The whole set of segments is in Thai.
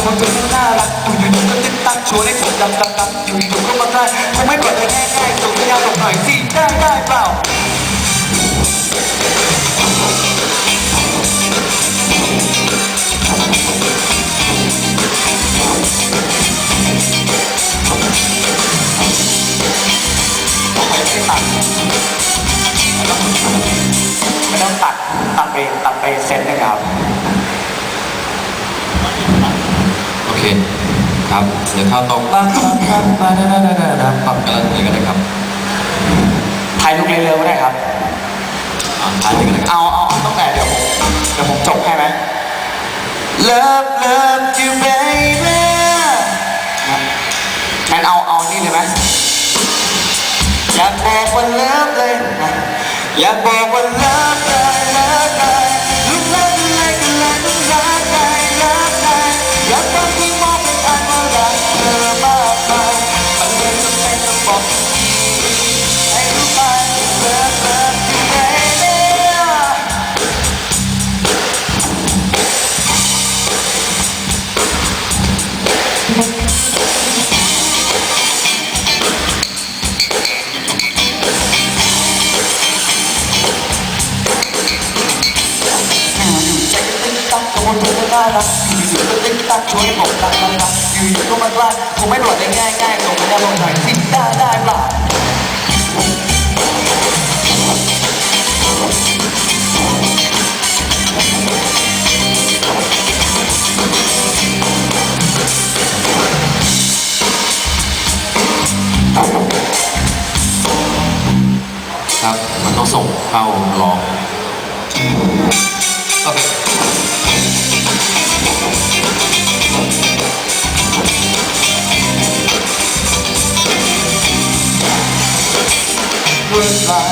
กับคนจนน่ารักอยู่อยู่ๆก็ตึ๊กตักชวนให้ผมดำดำดำอยู่อยู่ๆก็มาได้คงไม่ปล่อยเลยง่ายๆส่งสัญญาณบอกหน่อยสิได้ได้เปล่าไม่ตัดไม่ต้องตัด ตัดไปตัดไปเซตนะครับ โอเคครับเดี๋ยวเข้าตรงปั๊บปั๊บปั๊บปั๊บปั๊บปั๊บปั๊บปั๊บกันเลยก็ได้ครับถ่ายลูกเร็วๆก็ได้ครับอ่าทานเลยก็ได้เอาเอาเอาตั้งแต่เดี๋ยวผมเดี๋ยวผมจบให้ไหม Love love you baby งั้นเอาเอานี่เลยไหมอยากบอกว่า love เลยนะอยากบอกว่า love น่ารักอยู่ๆก็ติ๊กตักชวนให้ผมรักรักรักอยู่ๆก็มาใกล้คงไม่ปล่อยได้ง่ายง่ายๆส่งสัญญาณลงหน่อยสิได้ได้ปล่าครับ มันต้องส่งเข้ารองโอเค goodbye.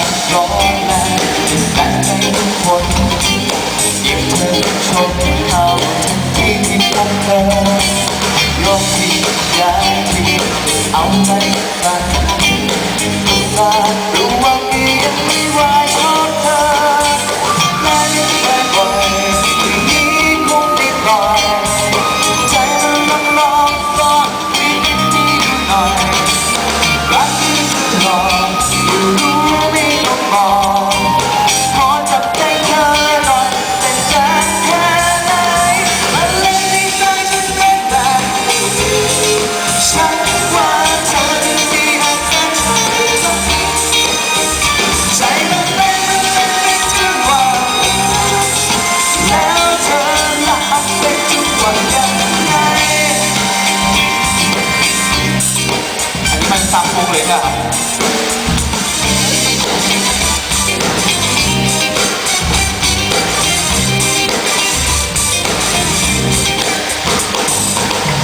มันซับวงเลยนะครับ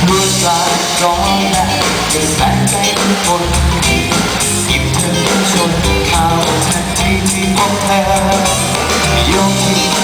เมื่อใจร้อนแรงจะแสงใจทุกคนหยิบเธอชนเข้าทันทีที่พบเธอยกที่ย้ายที่เล่นเอ